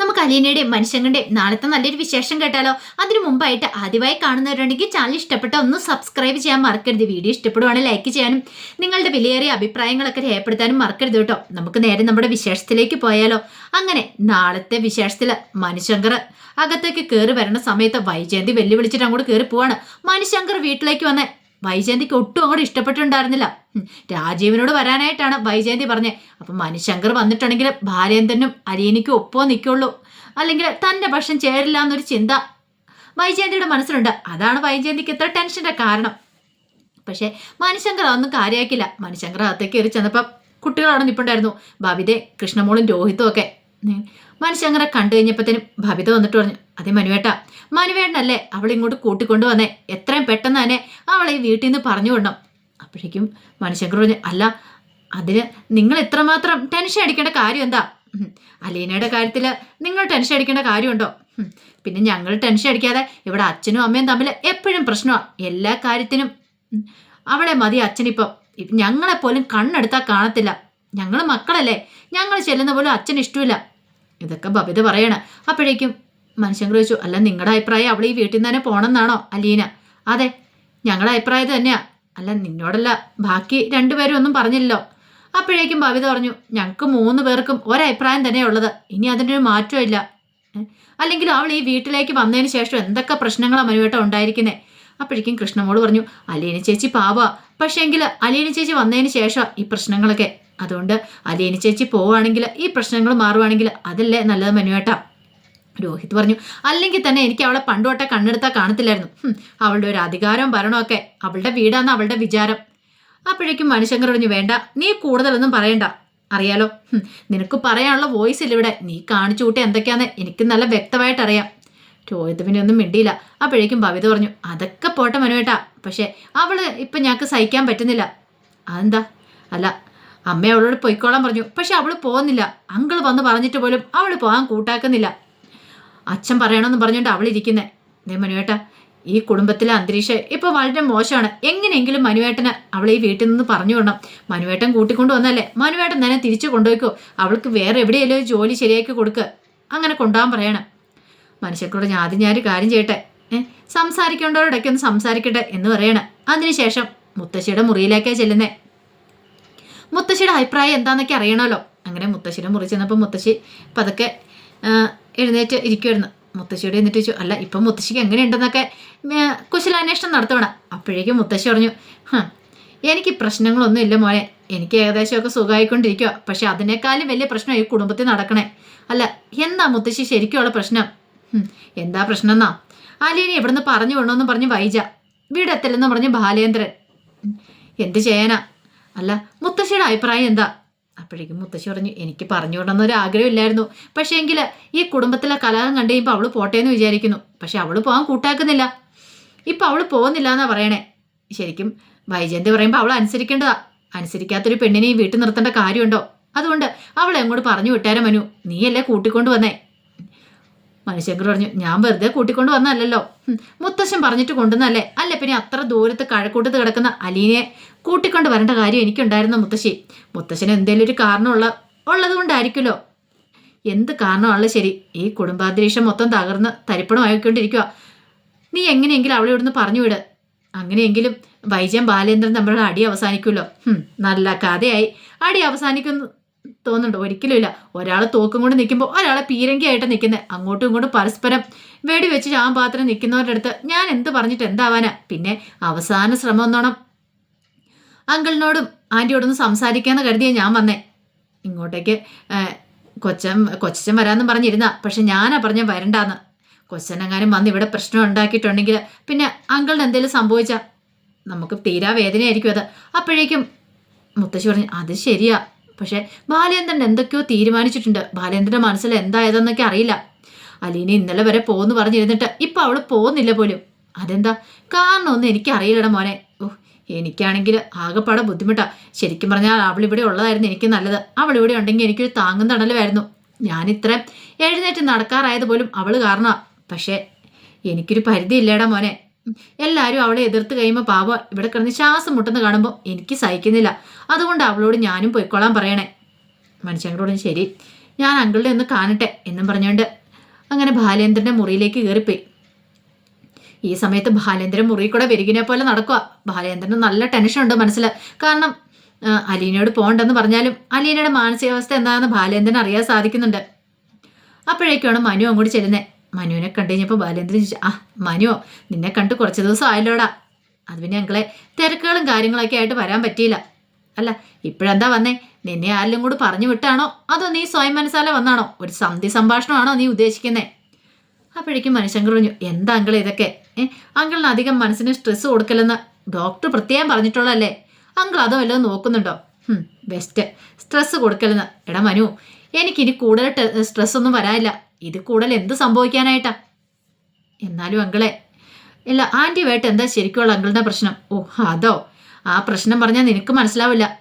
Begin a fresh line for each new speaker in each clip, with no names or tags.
നമുക്ക് അലീനയുടെയും മനുഷ്യങ്ങളുടെയും നാളത്തെ നല്ലൊരു വിശേഷം കേട്ടാലോ? അതിനു മുമ്പായിട്ട് ആദ്യമായി കാണുന്നവരുണ്ടെങ്കിൽ ചാനൽ ഇഷ്ടപ്പെട്ട ഒന്ന് സബ്സ്ക്രൈബ് ചെയ്യാൻ മറക്കരുത്. വീഡിയോ ഇഷ്ടപ്പെടുവാണെങ്കിൽ ലൈക്ക് ചെയ്യാനും നിങ്ങളുടെ വിലയേറിയ അഭിപ്രായങ്ങളൊക്കെ രേഖപ്പെടുത്താനും മറക്കരുത് കേട്ടോ. നമുക്ക് നേരെ നമ്മുടെ വിശേഷത്തിലേക്ക് പോയാലോ? അങ്ങനെ നാളത്തെ വിശേഷത്തിൽ മനുശങ്കർ അകത്തേക്ക് കയറി വരുന്ന സമയത്ത് വൈജയന്തി വെല്ലുവിളിച്ചിട്ട് അങ്ങോട്ട് കയറി പോവാണ്. മനുശങ്കർ വീട്ടിലേക്ക് വന്ന് വൈജയന്തിക്ക് ഒട്ടും അങ്ങോട്ട് ഇഷ്ടപ്പെട്ടിട്ടുണ്ടായിരുന്നില്ല. രാജീവിനോട് വരാനായിട്ടാണ് വൈജയന്തി പറഞ്ഞത് അപ്പം മനുശങ്കർ വന്നിട്ടുണ്ടെങ്കിൽ ബാലേന്ദ്രനും അലീനിക്കും ഒപ്പോ നിൽക്കുള്ളൂ. അല്ലെങ്കിൽ തന്റെ പക്ഷം ചേരില്ല എന്നൊരു ചിന്ത വൈജയന്തിയുടെ മനസ്സിലുണ്ട്. അതാണ് വൈജയന്തിക്ക് ഇത്ര ടെൻഷന്റെ കാരണം. പക്ഷേ മനുശങ്കർ അതൊന്നും കാര്യമാക്കില്ല മനുശങ്കർ അകത്തേക്ക് കയറി ചെന്നപ്പം കുട്ടികൾ അവിടെ നിൽപ്പുണ്ടായിരുന്നു കൃഷ്ണമോളും രോഹിത്തും ഒക്കെ ഉം. അങ്ങനെ കണ്ടു കഴിഞ്ഞപ്പോഴത്തേനും ഭവിത വന്നിട്ട് പറഞ്ഞു അതേ മനുവേട്ട മനുവേട്ടനല്ലേ അവളെ ഇങ്ങോട്ട് കൂട്ടിക്കൊണ്ടു വന്നേ? എത്രയും പെട്ടെന്ന് തന്നെ അവളെ ഈ വീട്ടിൽ നിന്ന് പറഞ്ഞു വിടണം. അപ്പോഴേക്കും മനുഷ്യങ്കർ പറഞ്ഞു അല്ല അതിന് നിങ്ങൾ ഇത്രമാത്രം ടെൻഷൻ അടിക്കേണ്ട കാര്യം എന്താ? അലീനയുടെ കാര്യത്തിൽ നിങ്ങൾ ടെൻഷൻ അടിക്കേണ്ട കാര്യമുണ്ടോ? പിന്നെ ഞങ്ങൾ ടെൻഷൻ അടിക്കാതെ ഇവിടെ അച്ഛനും അമ്മയും തമ്മിൽ എപ്പോഴും പ്രശ്നമാണ് എല്ലാ കാര്യത്തിനും. അവളെ മതി അച്ഛനിപ്പം. ഞങ്ങളെപ്പോലും കണ്ണെടുത്താൽ കാണത്തില്ല. ഞങ്ങൾ മക്കളല്ലേ? ഞങ്ങൾ ചെല്ലുന്ന പോലും അച്ഛന് ഇഷ്ടമില്ല. ഇതൊക്കെ ബബിത പറയണ. അപ്പോഴേക്കും മനുഷ്യൻ ചോദിച്ചു അല്ല നിങ്ങളുടെ അഭിപ്രായം അവൾ ഈ വീട്ടിൽ നിന്ന് തന്നെ പോണെന്നാണോ അലീന? അതെ ഞങ്ങളുടെ അഭിപ്രായം തന്നെയാ. അല്ല നിന്നോടല്ല ബാക്കി രണ്ടുപേരും ഒന്നും പറഞ്ഞില്ലല്ലോ. അപ്പോഴേക്കും ബബിത പറഞ്ഞു ഞങ്ങൾക്ക് മൂന്ന് പേർക്കും ഒരഭിപ്രായം തന്നെയാ ഉള്ളത്. ഇനി അതിന്റെ ഒരു മാറ്റമില്ല? അല്ലെങ്കിൽ അവൾ ഈ വീട്ടിലേക്ക് വന്നതിന് ശേഷം എന്തൊക്കെ പ്രശ്നങ്ങളാണ് മനുവേട്ടം ഉണ്ടായിരിക്കുന്നത് അപ്പോഴേക്കും കൃഷ്ണമോട് പറഞ്ഞു അലീന ചേച്ചി പാവാ. പക്ഷേങ്കിൽ അലീന ചേച്ചി വന്നതിന് ശേഷം ഈ പ്രശ്നങ്ങളൊക്കെ. അതുകൊണ്ട് അലീന ചേച്ചി പോവുകയാണെങ്കിൽ ഈ പ്രശ്നങ്ങൾ മാറുവാണെങ്കിൽ അതല്ലേ നല്ലത് മനുവേട്ടാ രോഹിത് പറഞ്ഞു അല്ലെങ്കിൽ തന്നെ എനിക്ക് അവളെ പണ്ടുവട്ടെ കണ്ണെടുത്താൽ കാണത്തില്ലായിരുന്നു. അവളുടെ ഒരു അധികാരവും ഭരണമൊക്കെ അവളുടെ വീടാന്ന് അവളുടെ വിചാരം. അപ്പോഴേക്കും മനുശങ്കർ പറഞ്ഞു വേണ്ട നീ കൂടുതലൊന്നും പറയണ്ട. അറിയാലോ? നിനക്ക് പറയാനുള്ള വോയിസ് ഇല്ല ഇവിടെ. നീ കാണിച്ചു കൂട്ടി എന്തൊക്കെയാന്ന് എനിക്ക് നല്ല വ്യക്തമായിട്ട് അറിയാം. രോഹിത് പിന്നെ ഒന്നും മിണ്ടിയില്ല. അപ്പോഴേക്കും ഭവിത പറഞ്ഞു അതൊക്കെ പോട്ടെ മനുവേട്ടാ പക്ഷേ അവൾ ഇപ്പം ഞങ്ങൾക്ക് സഹിക്കാൻ പറ്റുന്നില്ല. അതെന്താ? അല്ല അമ്മ അവളോട് പൊയ്ക്കോളാൻ പറഞ്ഞു. പക്ഷെ അവൾ പോകുന്നില്ല അങ്കിൾ വന്ന് പറഞ്ഞിട്ട് പോലും അവൾ പോകാൻ കൂട്ടാക്കുന്നില്ല. അച്ഛൻ പറയണമെന്ന് പറഞ്ഞുകൊണ്ട് അവൾ ഇരിക്കുന്നേ. ദേ മനുവേട്ട ഈ കുടുംബത്തിലെ അന്തരീക്ഷം ഇപ്പോൾ വളരെ മോശമാണ്. എങ്ങനെയെങ്കിലും മനുവേട്ടന് അവളെ ഈ വീട്ടിൽ നിന്ന് പറഞ്ഞു വിടണം. മനുവേട്ടൻ കൂട്ടിക്കൊണ്ടു വന്നല്ലേ? മനുവേട്ടൻ തന്നെ തിരിച്ചു കൊണ്ടുപോയിക്കോ. അവൾക്ക് വേറെ എവിടെയെങ്കിലും ജോലി ശരിയാക്കി കൊടുക്കുക അങ്ങനെ കൊണ്ടുപോകാൻ പറയണം. മനുഷ്യക്കൂടെ ഞാൻ ആദ്യം ഞാനൊരു കാര്യം ചെയ്യട്ടെ. സംസാരിക്കേണ്ടവരോടൊക്കെ ഒന്ന് സംസാരിക്കട്ടെ എന്ന് പറയണം. അതിനുശേഷം മുത്തശ്ശിയുടെ മുറിയിലേക്കാണ് ചെല്ലുന്നേ. മുത്തശ്ശിയുടെ അഭിപ്രായം എന്താണെന്നൊക്കെ അറിയണമല്ലോ. അങ്ങനെ മുത്തശ്ശിയുടെ മുറി ചെന്നപ്പോൾ മുത്തശ്ശി പതുക്കെ എഴുന്നേറ്റ് ഇരിക്കുമായിരുന്നു മുത്തശ്ശിയോട് എന്നിട്ട് ചോദിച്ചു അല്ല ഇപ്പം മുത്തശ്ശിക്ക് എങ്ങനെയുണ്ടെന്നൊക്കെ കുശലാന്വേഷണം നടത്തണം അപ്പോഴേക്കും മുത്തശ്ശി പറഞ്ഞു എനിക്ക് പ്രശ്നങ്ങളൊന്നും ഇല്ല മോനെ എനിക്ക് ഏകദേശമൊക്കെ സുഖമായിക്കൊണ്ടിരിക്കുക പക്ഷെ അതിനേക്കാളും വലിയ പ്രശ്നം ഈ കുടുംബത്തിൽ നടക്കണേ. അല്ല എന്താ മുത്തശ്ശി ശരിക്കുള്ള പ്രശ്നം? എന്താ പ്രശ്നം എന്നാ അലീനെ ഇവിടുന്ന് പറഞ്ഞു വിടണമെന്ന് പറഞ്ഞ് വൈജ. വീടെത്തില്ലെന്ന് പറഞ്ഞ് ബാലേന്ദ്രൻ. എന്ത് ചെയ്യാനാ? അല്ല മുത്തശ്ശിയുടെ അഭിപ്രായം എന്താ? അപ്പോഴേക്കും മുത്തശ്ശി പറഞ്ഞു എനിക്ക് പറഞ്ഞു വിടണമെന്നൊരു ആഗ്രഹമില്ലായിരുന്നു. പക്ഷേ എങ്കിൽ ഈ കുടുംബത്തിലെ കലഹം കണ്ടു കഴിയുമ്പോൾ അവൾ പോട്ടെ എന്ന് വിചാരിക്കുന്നു. പക്ഷെ അവൾ പോകാൻ കൂട്ടാക്കുന്നില്ല. ഇപ്പം അവൾ പോകുന്നില്ല എന്നാ പറയണേ. ശരിക്കും വൈജയന്തി പറയുമ്പോൾ അവൾ അനുസരിക്കേണ്ടതാ. അനുസരിക്കാത്തൊരു പെണ്ണിനെ ഈ വീട്ടിൽ നിർത്തേണ്ട കാര്യമുണ്ടോ? അതുകൊണ്ട് അവളെ അങ്ങോട്ട് പറഞ്ഞു വിട്ടേരെ മനു. നീയല്ലേ കൂട്ടിക്കൊണ്ടു വന്നേ? മനുഷ്യങ്കർ പറഞ്ഞു ഞാൻ വെറുതെ കൂട്ടിക്കൊണ്ട് വന്നല്ലോ മുത്തശ്ശൻ പറഞ്ഞിട്ട് കൊണ്ടുവന്നല്ലേ അല്ല പിന്നെ അത്ര ദൂരത്ത് കഴക്കൂട്ടത്ത് കിടക്കുന്ന അലീനെ കൂട്ടിക്കൊണ്ട് വരേണ്ട കാര്യം എനിക്കുണ്ടായിരുന്നു മുത്തശ്ശി. മുത്തശ്ശന് എന്തെങ്കിലും ഒരു കാരണമുള്ള ഉള്ളത് കൊണ്ടായിരിക്കുമല്ലോ എന്ത് കാരണമാണല്ലോ ശരി ഈ കുടുംബാന്തരീക്ഷം മൊത്തം തകർന്ന് തരിപ്പണമായിക്കൊണ്ടിരിക്കുക നീ എങ്ങനെയെങ്കിലും അവളെ ഇവിടുന്ന് പറഞ്ഞു വിട്. അങ്ങനെയെങ്കിലും വൈജയം ബാലേന്ദ്രൻ തമ്മിലുള്ള അടി അവസാനിക്കുമല്ലോ. നല്ല കഥയായി. അടി അവസാനിക്കുന്നു തോന്നുന്നുണ്ട്. ഒരിക്കലും ഇല്ല ഒരാൾ തോക്കും കൊണ്ട് നിൽക്കുമ്പോൾ ഒരാളെ പീരങ്കിയായിട്ട് നിൽക്കുന്നത് അങ്ങോട്ടും ഇങ്ങോട്ടും പരസ്പരം വെടിവെച്ച് പാത്രം നിൽക്കുന്നവരുടെ അടുത്ത് ഞാൻ എന്ത് പറഞ്ഞിട്ട് എന്താവാനാ? പിന്നെ അവസാന ശ്രമം എന്നോണം അങ്കിളിനോടും ആന്റിയോടൊന്ന് സംസാരിക്കാമെന്ന് കരുതിയാ ഞാൻ വന്നേ. ഇങ്ങോട്ടേക്ക് കൊച്ചൻ കൊച്ചൻ വരാമെന്നും പറഞ്ഞിരുന്ന. പക്ഷെ ഞാനാ പറഞ്ഞ വരണ്ടാന്ന്. കൊച്ചനെങ്ങാനും വന്ന് ഇവിടെ പ്രശ്നം ഉണ്ടാക്കിയിട്ടുണ്ടെങ്കിൽ പിന്നെ അങ്കിളിന് എന്തെങ്കിലും സംഭവിച്ചാൽ നമുക്ക് തീരാ വേദനയായിരിക്കും അത്. അപ്പോഴേക്കും മുത്തശ്ശി പറഞ്ഞു അത് ശരിയാ. പക്ഷേ ബാലേന്ദ്രൻ എന്തൊക്കെയോ തീരുമാനിച്ചിട്ടുണ്ട്. ബാലേന്ദ്രന്റെ മനസ്സിൽ എന്തായതെന്നൊക്കെ അറിയില്ല. അലീന ഇന്നലെ വരെ പോകുന്നു പറഞ്ഞിരുന്നിട്ട് ഇപ്പം അവൾ പോകുന്നില്ല പോലും. അതെന്താ? കാരണമൊന്നും എനിക്കറിയില്ലട മോനെ. ഓ എനിക്കാണെങ്കിൽ ആകെപ്പാടെ ബുദ്ധിമുട്ടാ. ശരിക്കും പറഞ്ഞാൽ അവൾ ഇവിടെ ഉള്ളതായിരുന്നു എനിക്ക് നല്ലത്. അവൾ ഇവിടെ ഉണ്ടെങ്കിൽ എനിക്കൊരു താങ്ങും തണലുമായിരുന്നു. ഞാൻ ഇത്ര എഴുന്നേറ്റ് നടക്കാറായത് പോലും അവൾ കാരണമാണ് പക്ഷേ എനിക്കൊരു പരിധി പരിധിയില്ലേടാ മോനെ. എല്ലാവരും അവളെ എതിർത്ത് കഴിയുമ്പോൾ പാവ ഇവിടെ കിടന്ന് ശ്വാസം മുട്ടെന്ന് കാണുമ്പോൾ എനിക്ക് സഹിക്കുന്നില്ല. അതുകൊണ്ട് അവളോട് ഞാനും പൊയ്ക്കോളാൻ പറയണേ. മനുഷ്യങ്ങളോട് ശരി. ഞാൻ അങ്കിളിനെ ഒന്ന് കാണട്ടെ എന്നും പറഞ്ഞുകൊണ്ട് അങ്ങനെ ബാലേന്ദ്രന്റെ മുറിയിലേക്ക് കയറിപ്പോയി. ഈ സമയത്ത് ബാലേന്ദ്രൻ മുറി കൂടെ വരികിനെ പോലെ നടക്കുക ബാലേന്ദ്രന് നല്ല ടെൻഷൻ ഉണ്ട് മനസ്സിൽ കാരണം അലീനയോട് പോകണ്ടെന്ന് പറഞ്ഞാലും അലീനയുടെ മാനസികാവസ്ഥ എന്താണെന്ന് ബാലേന്ദ്രൻ അറിയാൻ സാധിക്കുന്നുണ്ട്. അപ്പോഴേക്കാണ് മനു അങ്ങോട്ട് ചെല്ലുന്നത് മനുവിനെ കണ്ടു കഴിഞ്ഞപ്പോൾ ബാലേന്ദ്രൻ ചോദിച്ചു ആ മനുവോ നിന്നെ കണ്ട് കുറച്ച് ദിവസം ആയല്ലോടാ. അത് പിന്നെ ഞങ്ങളെ തിരക്കുകളും കാര്യങ്ങളൊക്കെ ആയിട്ട് വരാൻ പറ്റിയില്ല. അല്ല ഇപ്പോഴെന്താ വന്നേ? നിന്നെ ആരെങ്കിലും കൂടി പറഞ്ഞു വിട്ടാണോ? അതോ നീ സ്വയം മനസ്സാലെ വന്നാണോ? ഒരു സന്ധി സംഭാഷണമാണോ നീ ഉദ്ദേശിക്കുന്നേ? അപ്പോഴേക്കും മനുഷ്യങ്കർ പറഞ്ഞു എന്താ അങ്കിൾ ഇതൊക്കെ? ഏ അങ്കിളിന് അധികം മനസ്സിന് സ്ട്രെസ് കൊടുക്കലെന്ന് ഡോക്ടർ പ്രത്യേകം പറഞ്ഞിട്ടുള്ളതല്ലേ? അങ്കിൾ അതോ വല്ലതും നോക്കുന്നുണ്ടോ? ബെസ്റ്റ് സ്ട്രെസ് കൊടുക്കലെന്ന് എടാ മനു എനിക്കിനി കൂടുതൽ സ്ട്രെസ് ഒന്നും വരാനില്ല. ഇത് കൂടുതൽ എന്ത് സംഭവിക്കാനായിട്ടാ? എന്നാലും അങ്കിളെ ഇല്ല ആന്റി വേട്ട എന്താ ശരിക്കുള്ള അങ്കിളിന്റെ പ്രശ്നം? ഓ അതോ? ആ പ്രശ്നം പറഞ്ഞാൽ നിനക്ക് മനസ്സിലാവില്ല.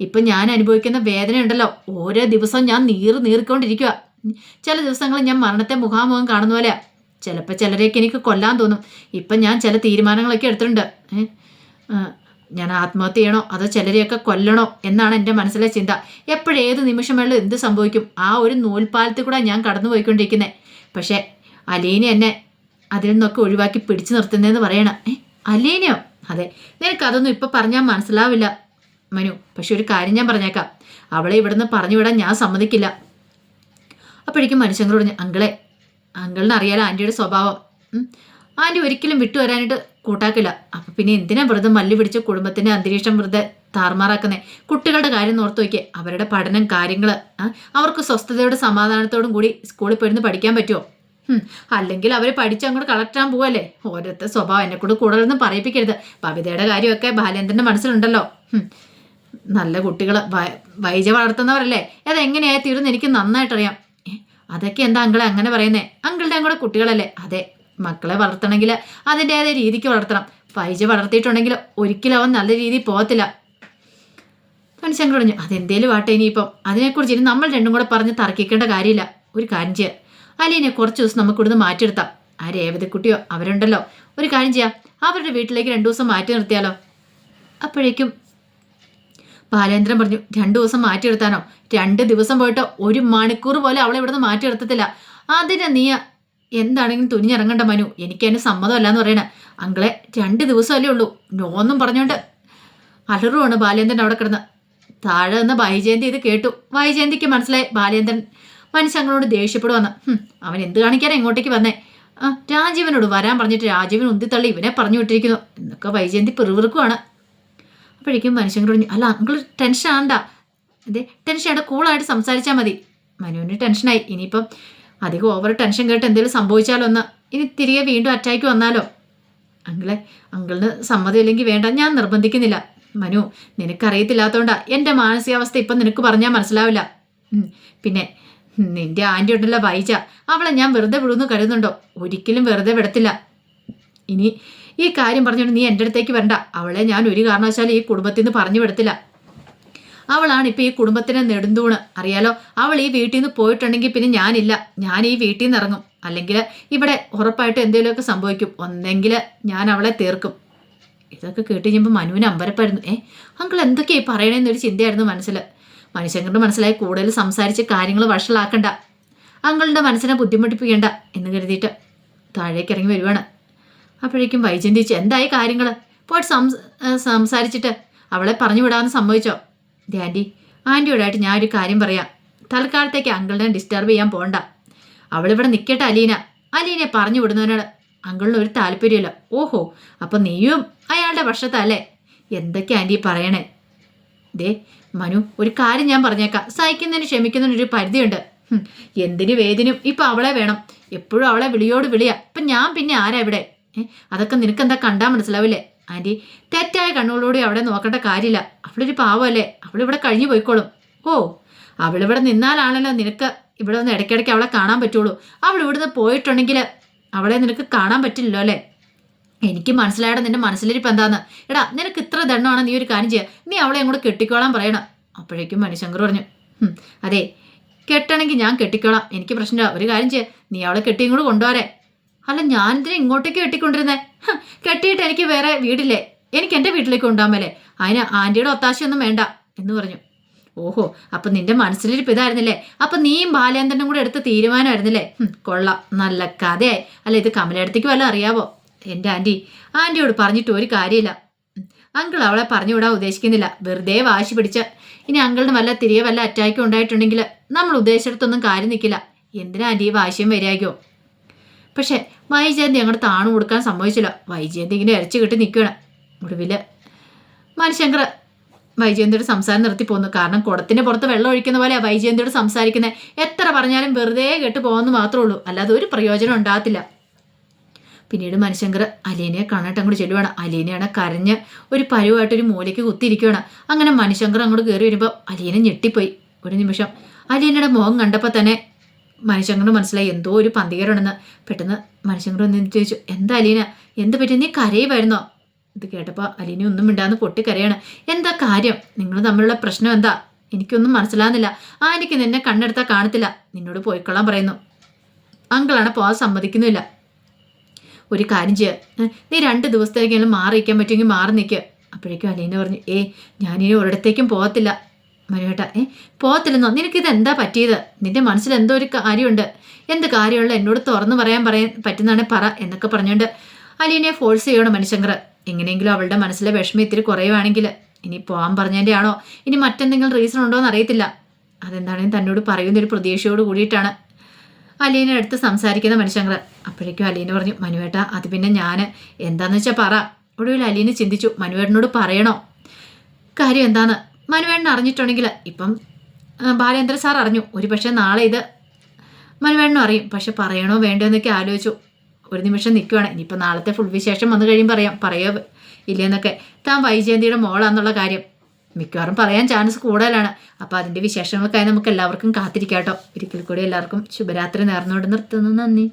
ഇപ്പം ഞാൻ അനുഭവിക്കുന്ന വേദന ഉണ്ടല്ലോ ഓരോ ദിവസവും ഞാൻ നീറ് നീറിക്കൊണ്ടിരിക്കുക ചില ദിവസങ്ങൾ ഞാൻ മരണത്തെ മുഖാമുഖം കാണുന്ന പോലെയാ. ചിലപ്പോൾ ചിലരെയൊക്കെ എനിക്ക് കൊല്ലാൻ തോന്നും. ഇപ്പം ഞാൻ ചില തീരുമാനങ്ങളൊക്കെ എടുത്തിട്ടുണ്ട്. ഞാൻ ആത്മഹത്യ ചെയ്യണോ? അതോ ചിലരെയൊക്കെ കൊല്ലണോ? എന്നാണ് എന്റെ മനസ്സിലെ ചിന്ത. എപ്പോഴേത് നിമിഷം വേണമെങ്കിലും എന്ത് സംഭവിക്കും? ആ ഒരു നൂൽപ്പാലത്തിൽ കൂടെ ഞാൻ കടന്നു പോയിക്കൊണ്ടിരിക്കുന്നത് പക്ഷേ അലീന എന്നെ അതിൽ നിന്നൊക്കെ ഒഴിവാക്കി പിടിച്ചു നിർത്തുന്നതെന്ന് പറയണ. ഏ അലീനയോ? അതെ. നിനക്ക് അതൊന്നും ഇപ്പം പറഞ്ഞാൽ മനസ്സിലാവില്ല മനു. പക്ഷെ ഒരു കാര്യം ഞാൻ പറഞ്ഞേക്കാം. അവളെ ഇവിടുന്ന് പറഞ്ഞു വിടാൻ ഞാൻ സമ്മതിക്കില്ല. അപ്പോഴേക്കും മനുഷ്യങ്ങളോട് അങ്കിളെ അങ്കിളിനറിയാലോ ആന്റിയുടെ സ്വഭാവം. ആന്റി ഒരിക്കലും വിട്ടു വരാനായിട്ട് കൂട്ടാക്കില്ല. അപ്പം പിന്നെ എന്തിനാ വെറുതെ മല്ലി പിടിച്ച കുടുംബത്തിന്റെ അന്തരീക്ഷം വെറുതെ താറുമാറാക്കുന്നേ? കുട്ടികളുടെ കാര്യം ഓർത്ത് നോക്കിയേ. അവരുടെ പഠനം കാര്യങ്ങൾ അവർക്ക് സ്വസ്ഥതയോടും സമാധാനത്തോടും കൂടി സ്കൂളിൽ പോയിരുന്ന് പഠിക്കാൻ പറ്റുമോ അല്ലെങ്കിൽ അവർ പഠിച്ച് അങ്ങോട്ട് കളക്റ്റാൻ പോവല്ലേ? ഓരോരുത്തർ സ്വഭാവം എന്നെ കൂടെ കൂടുതലൊന്നും പറയിപ്പിക്കരുത്. ബബിതയുടെ കാര്യമൊക്കെ ബാലേന്ദ്രന്റെ മനസ്സിലുണ്ടല്ലോ. നല്ല കുട്ടികൾ വൈജ വളർത്തുന്നവരല്ലേ? അതെങ്ങനെയായി തീരുമെന്ന് എനിക്ക് നന്നായിട്ടറിയാം അതൊക്കെ എന്താ അങ്കിളെ അങ്ങനെ പറയുന്നേ? അങ്കിളുടെ അങ്ങോട്ട് കുട്ടികളല്ലേ? അതെ മക്കളെ വളർത്തണമെങ്കിൽ അതിന്റെതായ രീതിക്ക് വളർത്തണം. പൈജ വളർത്തിയിട്ടുണ്ടെങ്കിൽ ഒരിക്കലും അവൻ നല്ല രീതിയിൽ പോകത്തില്ല. മനുഷ്യൻ പറഞ്ഞു അതെന്തേലും ആട്ടെ ഇനിയിപ്പം. അതിനെക്കുറിച്ച് ഇനി നമ്മൾ രണ്ടും കൂടെ പറഞ്ഞ് തർക്കിക്കേണ്ട കാര്യമില്ല. ഒരു കാര്യം ചെയ്യാം. അലീനെ കുറച്ച് ദിവസം നമുക്ക് ഇവിടുന്ന് മാറ്റിയെടുത്താം. ആ രേവതിക്കുട്ടിയോ അവരുണ്ടല്ലോ. ഒരു കാര്യം ചെയ്യാം. അവരുടെ വീട്ടിലേക്ക് രണ്ടു ദിവസം മാറ്റി നിർത്തിയാലോ? അപ്പോഴേക്കും ബാലേന്ദ്രൻ പറഞ്ഞു രണ്ടു ദിവസം മാറ്റിയെടുത്താനോ? രണ്ട് ദിവസം പോയിട്ട് ഒരു മണിക്കൂർ പോലെ അവളെ ഇവിടുന്ന് മാറ്റിയെടുത്തത്തില്ല അതിന് നീ എന്താണെങ്കിലും തുനിഞ്ഞിറങ്ങണ്ട മനു. എനിക്ക് അതിന് സമ്മതമല്ല പറയണേ. അങ്കളെ രണ്ട് ദിവസമല്ലേ ഉള്ളൂ. നോന്നും പറഞ്ഞോണ്ട് അലറുവാണ് ബാലേന്ദ്രൻ അവിടെ കിടന്ന്. താഴെ നിന്ന് വൈജയന്തി ഇത് കേട്ടു. വൈജയന്തിക്ക് മനസ്സിലായി. ബാലേന്ദ്രൻ മനുഷ്യങ്ങളോട് ദേഷ്യപ്പെടുവന്ന്. അവൻ എന്ത് കാണിക്കാനാ ഇങ്ങോട്ടേക്ക് വന്നേ? ആ രാജീവനോട് വരാൻ പറഞ്ഞിട്ട് രാജീവൻ ഉന്തിത്തള്ളി ഇവനെ പറഞ്ഞു വിട്ടിരിക്കുന്നു. എന്നൊക്കെ വൈജയന്തി പിറുവിറുക്കുവാണ് അപ്പോഴേക്കും മനുഷ്യൻ പറഞ്ഞു അല്ല അങ്കിൾ ടെൻഷൻ ആണ്ട അതെ ടെൻഷൻ ആണ്ട് കൂളായിട്ട് സംസാരിച്ചാൽ മതി. മനുവിന് ടെൻഷനായി. ഇനിയിപ്പം അധികം ഓവർ ടെൻഷൻ കേട്ട് എന്തെങ്കിലും സംഭവിച്ചാലോ ഒന്ന് ഇനി തിരികെ വീണ്ടും അറ്റാക്ക് വന്നാലോ? അങ്കിളെ അങ്കിളിന് സമ്മതമില്ലെങ്കിൽ വേണ്ട ഞാൻ നിർബന്ധിക്കുന്നില്ല. മനു നിനക്കറിയത്തില്ലാത്തതുകൊണ്ടാ എന്റെ മാനസികാവസ്ഥ ഇപ്പം നിനക്ക് പറഞ്ഞാൽ മനസ്സിലാവില്ല. പിന്നെ നിന്റെ ആന്റി ഉണ്ടല്ലോ വൈജ അവളെ ഞാൻ വെറുതെ വിടുന്ന് കരുതുന്നുണ്ടോ? ഒരിക്കലും വെറുതെ വിടത്തില്ല. ഇനി ഈ കാര്യം പറഞ്ഞുകൊണ്ട് നീ എന്റെ അടുത്തേക്ക് വരണ്ട. അവളെ ഞാൻ ഒരു കാരണവശാലും ഈ കുടുംബത്തിൽ നിന്ന് പറഞ്ഞു വിടത്തില്ല. അവളാണ് ഇപ്പൊ ഈ കുടുംബത്തിനെ നെടുന്തൂണ്. അറിയാലോ? അവൾ ഈ വീട്ടിൽ നിന്ന് പോയിട്ടുണ്ടെങ്കിൽ പിന്നെ ഞാനില്ല. ഞാൻ ഈ വീട്ടിൽ നിന്ന് ഇറങ്ങും. അല്ലെങ്കിൽ ഇവിടെ ഉറപ്പായിട്ട് എന്തെങ്കിലുമൊക്കെ സംഭവിക്കും. ഒന്നെങ്കിൽ ഞാൻ അവളെ തീർക്കും. ഇതൊക്കെ കേട്ട് കഴിയുമ്പോൾ മനുവിന് അമ്പരപ്പായിരുന്നു. ഏ അങ്കിൾ എന്തൊക്കെയായി പറയണേന്നൊരു ചിന്തയായിരുന്നു മനസ്സിൽ. മനുഷ്യങ്ങളുടെ മനസ്സിലായി കൂടുതൽ സംസാരിച്ച് കാര്യങ്ങൾ വഷളാക്കണ്ട. അങ്കിളിന്റെ മനസ്സിനെ ബുദ്ധിമുട്ടിപ്പിക്കേണ്ട എന്ന് കരുതിയിട്ട് താഴേക്ക് ഇറങ്ങി വരുവാണ്. അപ്പോഴേക്കും വൈചന്തിച്ചു എന്തായി കാര്യങ്ങൾ പോയിട്ട് സംസ് സംസാരിച്ചിട്ട് അവളെ പറഞ്ഞു വിടാമെന്ന് സമ്മതിച്ചോ? ആന്റി ആന്റിയോടായിട്ട് ഞാൻ ഒരു കാര്യം പറയാം. തൽക്കാലത്തേക്ക് അങ്കിളിനെ ഡിസ്റ്റർബ് ചെയ്യാൻ പോകണ്ട അവളിവിടെ നിൽക്കട്ടെ അലീന. അലീനെ പറഞ്ഞു വിടുന്നതിനോട് അങ്കിളിന് ഒരു താല്പര്യമില്ല. ഓഹോ അപ്പം നീയും അയാളുടെ പക്ഷത്തല്ലേ എന്തൊക്കെ ആന്റി പറയണേ? ദേ മനു ഒരു കാര്യം ഞാൻ പറഞ്ഞേക്കാം. സഹിക്കുന്നതിന് ക്ഷമിക്കുന്നതിന് ഒരു പരിധിയുണ്ട്. എന്തിനു വേദിനും ഇപ്പം അവളെ വേണം. എപ്പോഴും അവളെ വിളിയോട് വിളിയാ. ഇപ്പം ഞാൻ പിന്നെ ആരാ ഇവിടെ? അതൊക്കെ നിനക്കെന്താ കണ്ടാൽ മനസ്സിലാവില്ലേ? ആന്റി തെറ്റായ കണ്ണുകളോടെ അവിടെ നോക്കേണ്ട കാര്യമില്ല. അവളൊരു പാവമല്ലേ? അവളിവിടെ കഴിഞ്ഞു പോയിക്കോളും. ഓ അവളിവിടെ നിന്നാലാണല്ലോ നിനക്ക് ഇവിടെ ഒന്ന് ഇടയ്ക്കിടയ്ക്ക് അവളെ കാണാൻ പറ്റുള്ളൂ. അവൾ ഇവിടുന്ന് പോയിട്ടുണ്ടെങ്കിൽ അവളെ നിനക്ക് കാണാൻ പറ്റില്ലല്ലോ അല്ലേ? എനിക്ക് മനസ്സിലായടാ നിന്റെ മനസ്സിലിരിപ്പ് എന്താന്ന്. എടാ നിനക്ക് ഇത്ര ദണ്ണമാണ് നീ ഒരു കാര്യം ചെയ്യുക? നീ അവളെ അങ്ങോട്ട് കെട്ടിക്കോളാൻ പറയണം. അപ്പോഴേക്കും മനുശങ്കർ പറഞ്ഞു അതെ കെട്ടണമെങ്കിൽ ഞാൻ കെട്ടിക്കോളാം. എനിക്ക് പ്രശ്നമില്ല. ഒരു കാര്യം ചെയ്യുക നീ അവളെ കെട്ടി ഇങ്ങോട്ട് കൊണ്ടുവരെ അല്ല ഞാൻ ഇതിനെ ഇങ്ങോട്ടേക്ക് കെട്ടിക്കൊണ്ടിരുന്നേ. കെട്ടിയിട്ട് എനിക്ക് വേറെ വീടില്ലേ? എനിക്ക് എന്റെ വീട്ടിലേക്ക് മേലെ. അതിന് ആന്റിയുടെ ഒത്താശയൊന്നും വേണ്ട എന്ന് പറഞ്ഞു. ഓഹോ അപ്പൊ നിന്റെ മനസ്സിലിരിപ്പ് ഇതായിരുന്നില്ലേ? അപ്പൊ നീയും ബാലേന്ദ്രനും കൂടെ എടുത്ത തീരുമാനമായിരുന്നില്ലേ? കൊള്ളാം. നല്ല കഥയായി. അല്ല ഇത് കമലയടുത്തേക്ക് വല്ല അറിയാവോ? എന്റെ ആന്റി ആന്റിയോട് പറഞ്ഞിട്ട് ഒരു കാര്യമില്ല. അങ്കിൾ അവളെ പറഞ്ഞു വിടാൻ ഉദ്ദേശിക്കുന്നില്ല. വെറുതെ വാശി പിടിച്ച. ഇനി അങ്കിളിന് വല്ല തിരികെ വല്ല അറ്റാക്കും ഉണ്ടായിട്ടുണ്ടെങ്കിൽ നമ്മൾ ഉദ്ദേശിച്ചിടത്തൊന്നും കാര്യം നിൽക്കില്ല. എന്തിനാ ആന്റി വാശിയും വരികയോ പക്ഷേ വൈജയന്തി അങ്ങോട്ട് താണു കൊടുക്കാൻ സമ്മതിച്ചില്ല. വൈജയന്തി ഇങ്ങനെ ഇരച്ചു കിട്ടി നിൽക്കുകയാണ് ഒടുവിൽ മനുശങ്കർ വൈജയന്തിയുടെ സംസാരം നിർത്തി പോകുന്നു കാരണം കുടത്തിന്റെ പുറത്ത് വെള്ളം ഒഴിക്കുന്ന പോലെ വൈജയന്തിയോട് സംസാരിക്കുന്നത് എത്ര പറഞ്ഞാലും വെറുതെ കെട്ട് പോകുന്നു മാത്രമേ ഉള്ളൂ. അല്ലാതെ ഒരു പ്രയോജനം ഉണ്ടാകത്തില്ല. പിന്നീട് മനുശങ്കർ അലീനയെ കാണാട്ട് അങ്ങോട്ട് ചെല്ലുവാണ്. അലീനയാണ് കരഞ്ഞ് ഒരു പരുവായിട്ട് ഒരു മൂലയ്ക്ക് കുത്തിയിരിക്കുകയാണ് അങ്ങനെ മനുശങ്കർ അങ്ങോട്ട് കയറി വരുമ്പോൾ അലീന ഞെട്ടിപ്പോയി. ഒരു നിമിഷം അലീനയുടെ മുഖം കണ്ടപ്പോൾ തന്നെ മനുശങ്കറിന് മനസ്സിലായി. എന്തോ ഒരു പന്തികേടുണ്ടെന്ന് പെട്ടെന്ന് മനുഷ്യങ്ങൾ ഒന്ന് ചോദിച്ചു? എന്താ അലീന? എന്ത് പറ്റി? നീ കരയുമായിരുന്നോ? ഇത് കേട്ടപ്പോൾ അലീന ഒന്നും മിണ്ടാന്ന് പൊട്ടിക്കരയാണ്. എന്താ കാര്യം? നിങ്ങൾ തമ്മിലുള്ള പ്രശ്നം എന്താ? എനിക്കൊന്നും മനസ്സിലാകുന്നില്ല. ആ എനിക്ക് നിന്നെ കണ്ണെടുത്താൽ കാണത്തില്ല. നിന്നോട് പോയിക്കൊള്ളാൻ പറയുന്നു. അങ്കിളാണ് പോകാൻ സമ്മതിക്കുന്നില്ല. ഒരു കാര്യം ചെയ്യുക നീ രണ്ട് ദിവസത്തേക്കെങ്കിലും മാറിയിരിക്കാൻ പറ്റുമെങ്കിൽ മാറി നിൽക്കുക അപ്പോഴേക്കും അലീന പറഞ്ഞു ഏ ഞാനിനി ഒരിടത്തേക്കും പോകത്തില്ല. മനുവേട്ട ഏ പോകത്തില്ലെന്നോ? നിനക്കിത് എന്താ പറ്റിയത്? നിന്റെ മനസ്സിൽ എന്തോ ഒരു കാര്യമുണ്ട്. എന്ത് കാര്യമുള്ള എന്നോട് തുറന്നു പറയാൻ പറയാൻ പറ്റുന്നതാണ് പറ എന്നൊക്കെ പറഞ്ഞുകൊണ്ട് അലീനെ ഫോഴ്സ് ചെയ്യണം മനുശങ്കർ എങ്ങനെയെങ്കിലും അവളുടെ മനസ്സിലെ വിഷമം ഇത്തിരി കുറയുവാണെങ്കിൽ ഇനി പോകാൻ പറഞ്ഞതിന്റെ ആണോ? ഇനി മറ്റെന്തെങ്കിലും റീസൺ ഉണ്ടോ എന്ന് അറിയത്തില്ല. അതെന്താണെങ്കിലും തന്നോട് പറയുന്നൊരു പ്രതീക്ഷയോട് കൂടിയിട്ടാണ് അലീനെ അടുത്ത് സംസാരിക്കുന്ന മനുഷ്യങ്കർ അപ്പോഴേക്കും അലീന പറഞ്ഞു മനുവേട്ട അത് പിന്നെ ഞാൻ എന്താണെന്ന് വെച്ചാൽ പറ. ഒടുവിൽ അലീന ചിന്തിച്ചു മനുവേട്ടനോട് പറയണോ? കാര്യം എന്താന്ന്? മനുവേട്ടൻ അറിഞ്ഞിട്ടുണ്ടെങ്കിൽ ഇപ്പം ബാലേന്ദ്ര സാർ അറിഞ്ഞു. ഒരു പക്ഷേ നാളെ ഇത് മനുവേണ്ണനും അറിയും. പക്ഷെ പറയണോ വേണ്ടോ എന്നൊക്കെ ആലോചിച്ചു. ഒരു നിമിഷം നിൽക്കുവാണ് ഇനിയിപ്പോൾ നാളത്തെ ഫുൾ വിശേഷം വന്നു കഴിയും പറയാം പറയോ ഇല്ലയെന്നൊക്കെ താൻ വൈജയന്തിയുടെ മോളാന്നുള്ള കാര്യം. മിക്കവാറും പറയാൻ ചാൻസ് കൂടുതലാണ്. അപ്പോൾ അതിന്റെ വിശേഷങ്ങൾക്കായി നമുക്ക് എല്ലാവർക്കും കാത്തിരിക്കാം കേട്ടോ ഒരിക്കൽ കൂടി എല്ലാവർക്കും ശുഭരാത്രി നേർന്നുകൊണ്ട് നിർത്തുന്നു. നന്ദി.